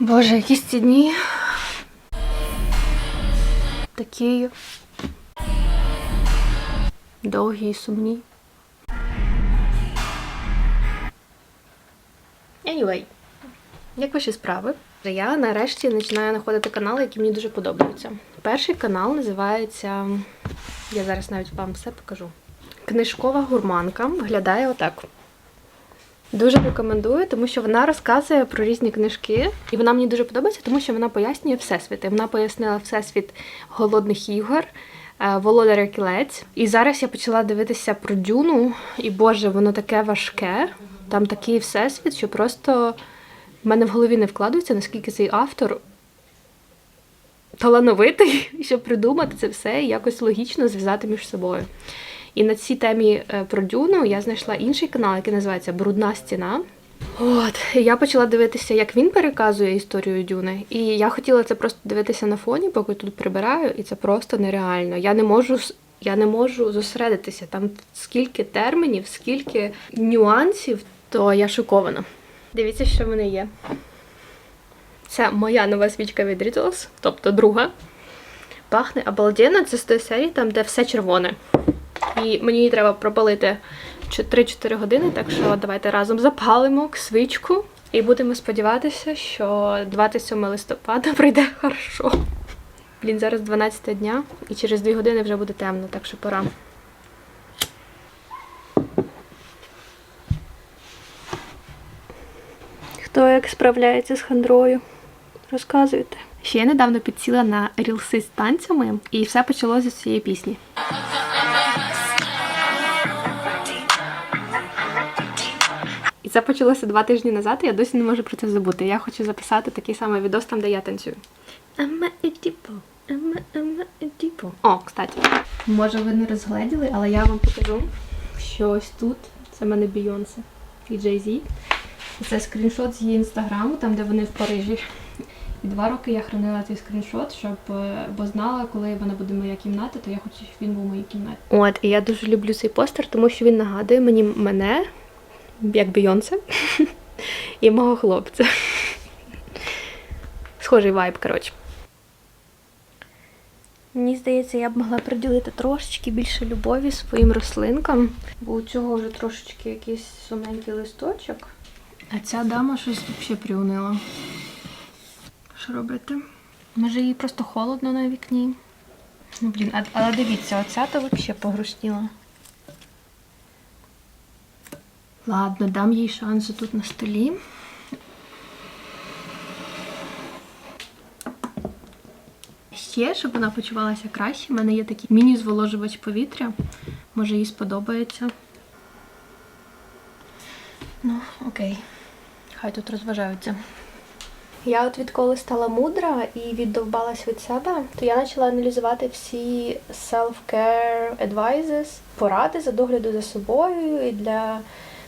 Боже, якісь ці дні. Такі довгі і сумні. Anyway, як ваші справи? Я нарешті починаю знаходити канали, які мені дуже подобаються. Перший канал називається. Я зараз навіть вам все покажу. Книжкова гурманка виглядає отак. Дуже рекомендую, тому що вона розказує про різні книжки, і вона мені дуже подобається, тому що вона пояснює всесвіти. Вона пояснила всесвіт голодних ігор, е, Володаря кілець. І зараз я почала дивитися про Дюну, і Боже, воно таке важке. Там такий всесвіт, що просто в мене в голові не вкладається, наскільки цей автор талановитий, щоб придумати це все і якось логічно зв'язати між собою. І на цій темі е, про Дюну я знайшла інший канал, який називається Брудна стіна. От, і я почала дивитися, як він переказує історію Дюни. І я хотіла це просто дивитися на фоні, поки тут прибираю, і це просто нереально. Я не можу я не можу зосередитися. Там скільки термінів, скільки нюансів, то я шокована. Дивіться, що в мене є. Це моя нова свічка від Riddles, тобто друга. Пахне обалденно, це з тої серії, там, де все червоне. І мені її треба пропалити 3-4 години, так що давайте разом запалимо свічку і будемо сподіватися, що 27 листопада прийде хорошо. Блін, зараз 12 дня, і через 2 години вже буде темно, так що пора. Хто як справляється з хандрою? Розказуйте. Ще я недавно підсіла на рілси з танцями, і все почалося з цієї пісні. І це почалося два тижні назад, і я досі не можу про це забути. Я хочу записати такий самий відос там, де я танцюю. Ама Едіпо, ама ама Едіпо. О, кстати. Може, ви не розгледіли, але я вам покажу, що ось тут це в мене Бійонсе і Jay-Z. І Це скріншот з її інстаграму, там де вони в Парижі. І два роки я хранила цей скріншот, щоб е, бо знала, коли вона буде моя кімната, то я хочу, щоб він був у моїй кімнаті. От, і я дуже люблю цей постер, тому що він нагадує мені мене, як Бейонсе, і мого хлопця. Схожий вайб, коротше. Мені здається, я б могла приділити трошечки більше любові своїм рослинкам, бо у цього вже трошечки якийсь сумненький листочок. А ця дама щось взагалі приунила. Що робити? Може їй просто холодно на вікні? Ну, блін, а- але дивіться, оця то взагалі погрустніла. Ладно, дам їй шанс тут на столі. Ще, щоб вона почувалася краще, в мене є такий міні-зволожувач повітря. Може, їй сподобається. Ну, окей. Хай тут розважаються. Я от відколи стала мудра і віддовбалась від себе, то я почала аналізувати всі self-care advices, поради за догляду за собою і для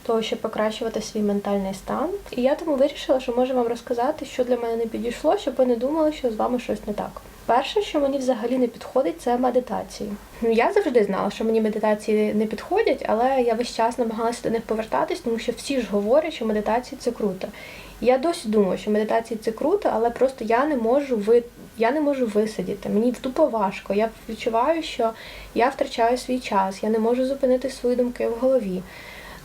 того, щоб покращувати свій ментальний стан. І я тому вирішила, що можу вам розказати, що для мене не підійшло, щоб ви не думали, що з вами щось не так. Перше, що мені взагалі не підходить, це медитації. Ну я завжди знала, що мені медитації не підходять, але я весь час намагалася до них повертатись, тому що всі ж говорять, що медитації це круто. Я досі думаю, що медитації це круто, але просто я не можу ви... я не можу висидіти. Мені тупо важко. Я відчуваю, що я втрачаю свій час, я не можу зупинити свої думки в голові.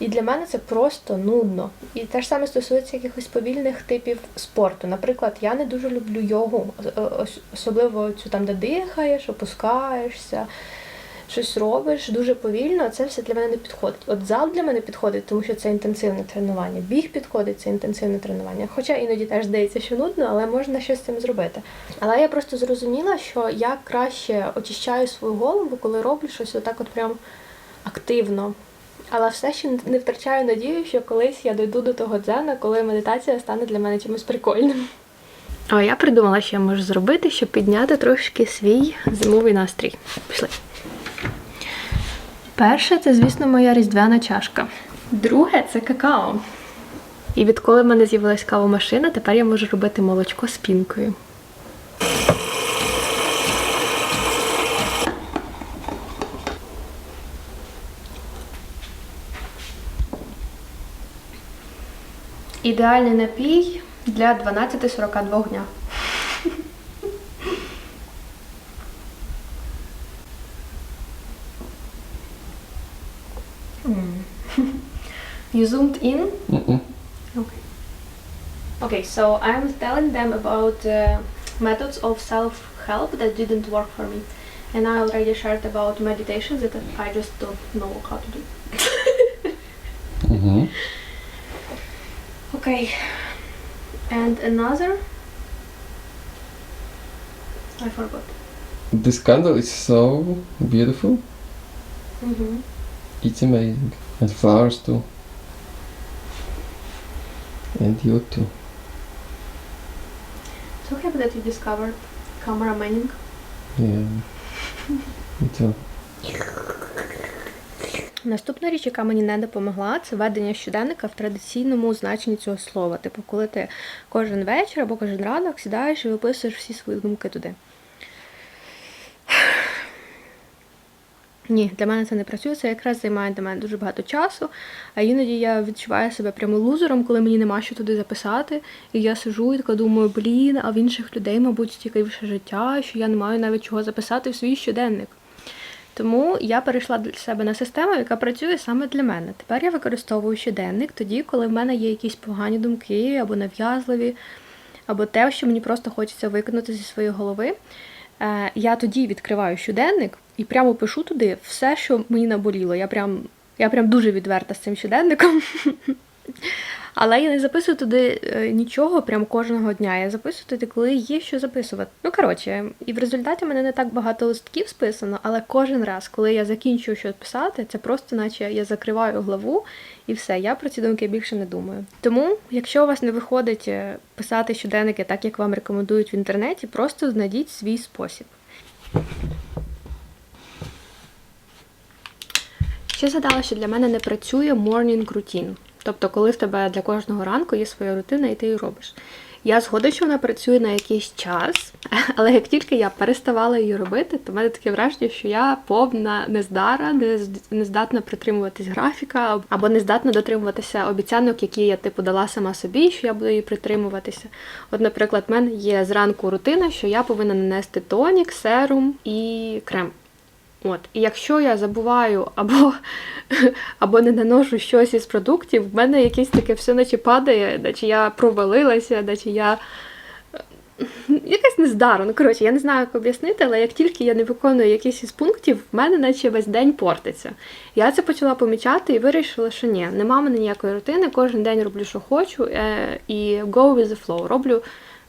І для мене це просто нудно. І те ж саме стосується якихось повільних типів спорту. Наприклад, я не дуже люблю йогу, особливо цю там, де дихаєш, опускаєшся, щось робиш дуже повільно. Це все для мене не підходить. От зал для мене підходить, тому що це інтенсивне тренування. Біг підходить, це інтенсивне тренування. Хоча іноді теж здається, що нудно, але можна щось з цим зробити. Але я просто зрозуміла, що я краще очищаю свою голову, коли роблю щось отак, от прям активно. Але все ще не втрачаю надію, що колись я дойду до того дзена, коли медитація стане для мене чимось прикольним. А я придумала, що я можу зробити, щоб підняти трошки свій зимовий настрій. Пішли. Перше, це, звісно, моя різдвяна чашка. Друге це какао. І відколи в мене з'явилась кавомашина, тепер я можу робити молочко з пінкою. Ідеальний напій для 12.42 дня. Mm. you zoomed in? Mm-mm. Okay. Okay, so I'm telling them about uh, methods of self-help that didn't work for me. And I already shared about meditations that I just don't know how to do. Mm-hmm. Okay. And another? I forgot. This candle is so beautiful. Mm-hmm. It's amazing. And flowers too. And you too. So happy that you discovered camera mining. Yeah. Me too. Наступна річ, яка мені не допомогла, це ведення щоденника в традиційному значенні цього слова. Типу, коли ти кожен вечір або кожен ранок сідаєш і виписуєш всі свої думки туди. Ні, для мене це не працює, це якраз займає для мене дуже багато часу. А іноді я відчуваю себе прямо лузером, коли мені нема що туди записати. І я сижу і така думаю, блін, а в інших людей, мабуть, цікавіше життя, що я не маю навіть чого записати в свій щоденник. Тому я перейшла для себе на систему, яка працює саме для мене. Тепер я використовую щоденник тоді, коли в мене є якісь погані думки або нав'язливі, або те, що мені просто хочеться викинути зі своєї голови. Е, Я тоді відкриваю щоденник і прямо пишу туди все, що мені наболіло. Я прям, я прям дуже відверта з цим щоденником. Але я не записую туди е, нічого прям кожного дня. Я записую туди, коли є що записувати. Ну коротше, і в результаті в мене не так багато листків списано, але кожен раз, коли я закінчую щось писати, це просто наче я закриваю главу і все. Я про ці думки більше не думаю. Тому, якщо у вас не виходить е, писати щоденники так, як вам рекомендують в інтернеті, просто знайдіть свій спосіб. Ще згадала, що для мене не працює morning routine. Тобто, коли в тебе для кожного ранку є своя рутина, і ти її робиш. Я згодна, що вона працює на якийсь час, але як тільки я переставала її робити, то в мене таке враження, що я повна нездара, не з- не здатна притримуватись графіка, або не здатна дотримуватися обіцянок, які я типу дала сама собі, що я буду її притримуватися. От, наприклад, в мене є зранку рутина, що я повинна нанести тонік, серум і крем. От, і якщо я забуваю або, або не наношу щось із продуктів, в мене якесь таке все наче падає, наче я провалилася, наче я е, якась нездара. Ну, коротше, я не знаю, як об'яснити, але як тільки я не виконую якийсь із пунктів, в мене наче весь день портиться. Я це почала помічати і вирішила, що ні, нема мене ніякої рутини, кожен день роблю, що хочу, е, і go with the flow. Роблю,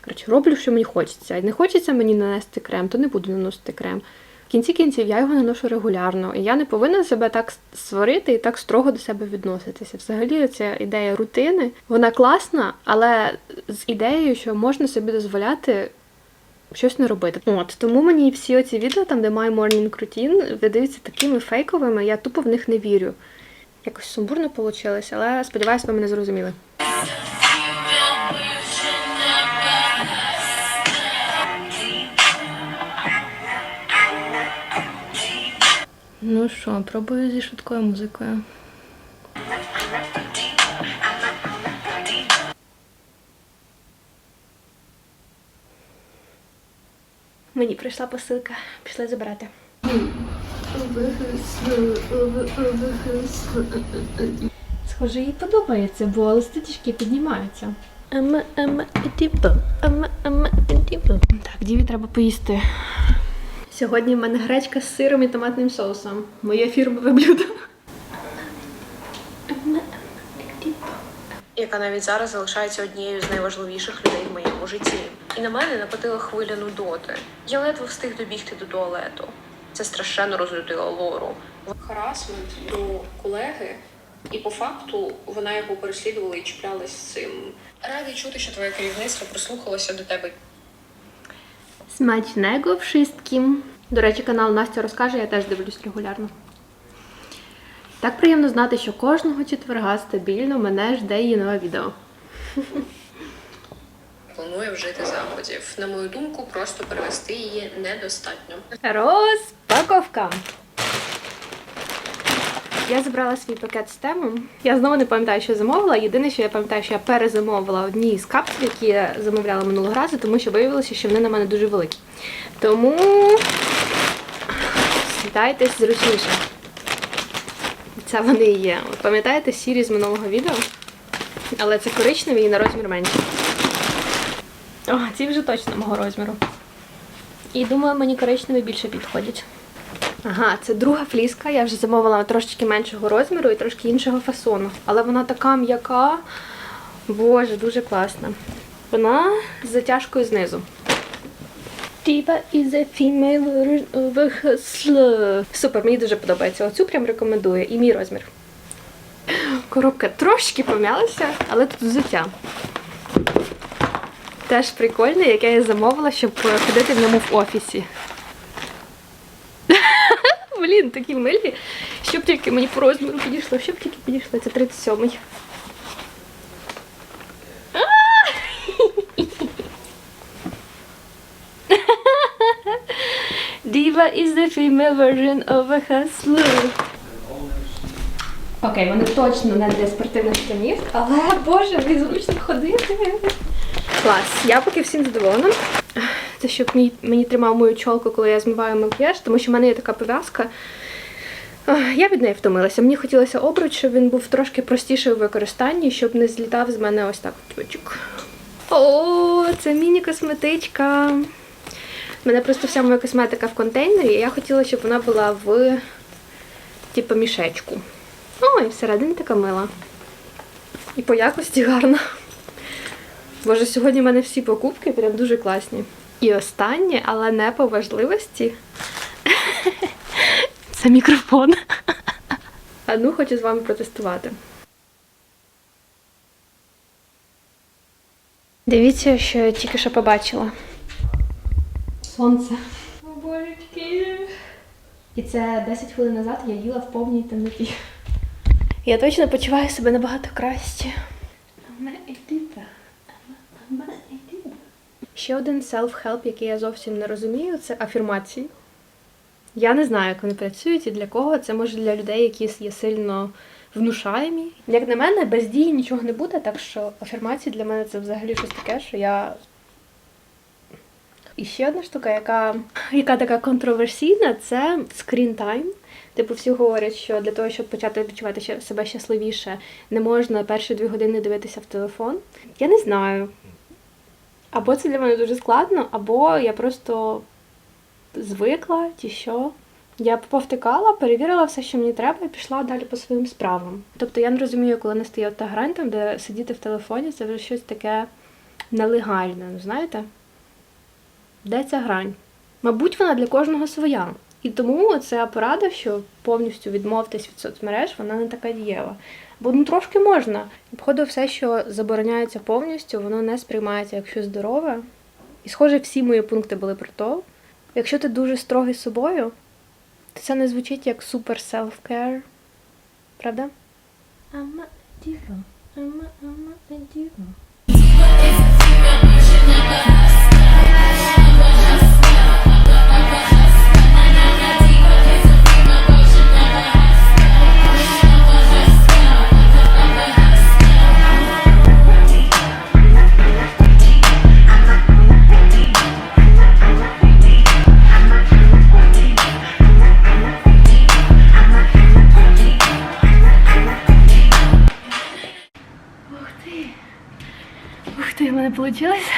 коротше, роблю, що мені хочеться. І не хочеться мені нанести крем, то не буду наносити крем. В кінці кінців я його наношу регулярно, і я не повинна себе так створити і так строго до себе відноситися. Взагалі, ця ідея рутини, вона класна, але з ідеєю, що можна собі дозволяти щось не робити. От тому мені всі оці відео, там де My Morning Routine, видаються такими фейковими, я тупо в них не вірю. Якось сумбурно вийшло, але сподіваюся, ви мене зрозуміли. Ну що, пробую зі швидкою музикою. Мені прийшла посилка. Пішли забирати. Схоже, їй подобається, бо листи трішки піднімаються. Ем, ем, ем. Так, Діві треба поїсти. Сьогодні в мене гречка з сиром і томатним соусом. Моє фірмове блюдо. яка навіть зараз залишається однією з найважливіших людей в моєму житті. І на мене накотила хвиля нудоти. Я ледве встиг добігти до туалету. Це страшенно розлютило Лору. Харасмент до колеги, і по факту вона його переслідувала і чіплялась з цим. Радий чути, що твоє керівництво прислухалося до тебе Смачnego всім! До речі, канал Настя розкаже, я теж дивлюсь регулярно. Так приємно знати, що кожного четверга стабільно мене жде її нове відео. планує вжити заходів. На мою думку, просто перевести її недостатньо. Розпаковка. Я забрала свій пакет з тему. Я знову не пам'ятаю, що замовила. Єдине, що я пам'ятаю, що я перезамовила одні з капсуль, які я замовляла минулого разу, тому що виявилося, що вони на мене дуже великі. Тому сідайтесь зручніше. Це вони і є. Пам'ятаєте сірі з минулого відео? Але це коричневі і на розмір менші. О, ці вже точно мого розміру. І думаю, мені коричневі більше підходять. Ага, це друга фліска. Я вже замовила трошечки меншого розміру і трошки іншого фасону. Але вона така м'яка. Боже, дуже класна. Вона з затяжкою знизу. Is a female hustler. Супер, мені дуже подобається. Оцю прям рекомендую. І мій розмір. Коробка трошки пом'ялася, але тут взуття. Теж прикольне, яке я замовила, щоб ходити в ньому в офісі. Блін, такі милі. Щоб тільки мені по розміру підійшло, щоб тільки підійшло. Це 37-й. Diva is the female version of a hustler. Окей, вони точно не для спортивних штанів, але боже, як зручно ходити. Клас. Я поки всім задоволена. Це щоб мій, мені тримав мою чолку, коли я змиваю макіяж, тому що в мене є така пов'язка. Я від неї втомилася. Мені хотілося обруч, щоб він був трошки простіший у використанні, щоб не злітав з мене ось так. чучук. О, це міні-косметичка. У мене просто вся моя косметика в контейнері, і я хотіла, щоб вона була в типу мішечку. Ой, всередині така мила. І по якості гарна. Боже, сьогодні в мене всі покупки прям дуже класні. І останнє, але не по важливості. Це мікрофон. А ну хочу з вами протестувати. Дивіться, що я тільки що побачила. Сонце. О, божечки. І це 10 хвилин назад я їла в повній темноті. Я точно почуваю себе набагато краще. Ще один self-help, який я зовсім не розумію, це афірмації. Я не знаю, як вони працюють і для кого. Це може для людей, які є сильно внушаємі. Як на мене, без дії нічого не буде, так що афірмації для мене це взагалі щось таке, що я. І ще одна штука, яка, яка така контроверсійна, це time. Типу, всі говорять, що для того, щоб почати відчувати себе щасливіше, не можна перші дві години дивитися в телефон. Я не знаю. Або це для мене дуже складно, або я просто звикла, чи що. Я повтикала, перевірила все, що мені треба, і пішла далі по своїм справам. Тобто я не розумію, коли настає та грань, де сидіти в телефоні, це вже щось таке нелегальне, ну знаєте? Де ця грань? Мабуть, вона для кожного своя. І тому ця порада, що повністю відмовтесь від соцмереж, вона не така дієва. Бо ну трошки можна. Походу, все, що забороняється повністю, воно не сприймається як щось здорове. І, схоже, всі мої пункти були про то. Якщо ти дуже строгий з собою, то це не звучить як супер self-care. Правда? I'm a diva. I'm a, I'm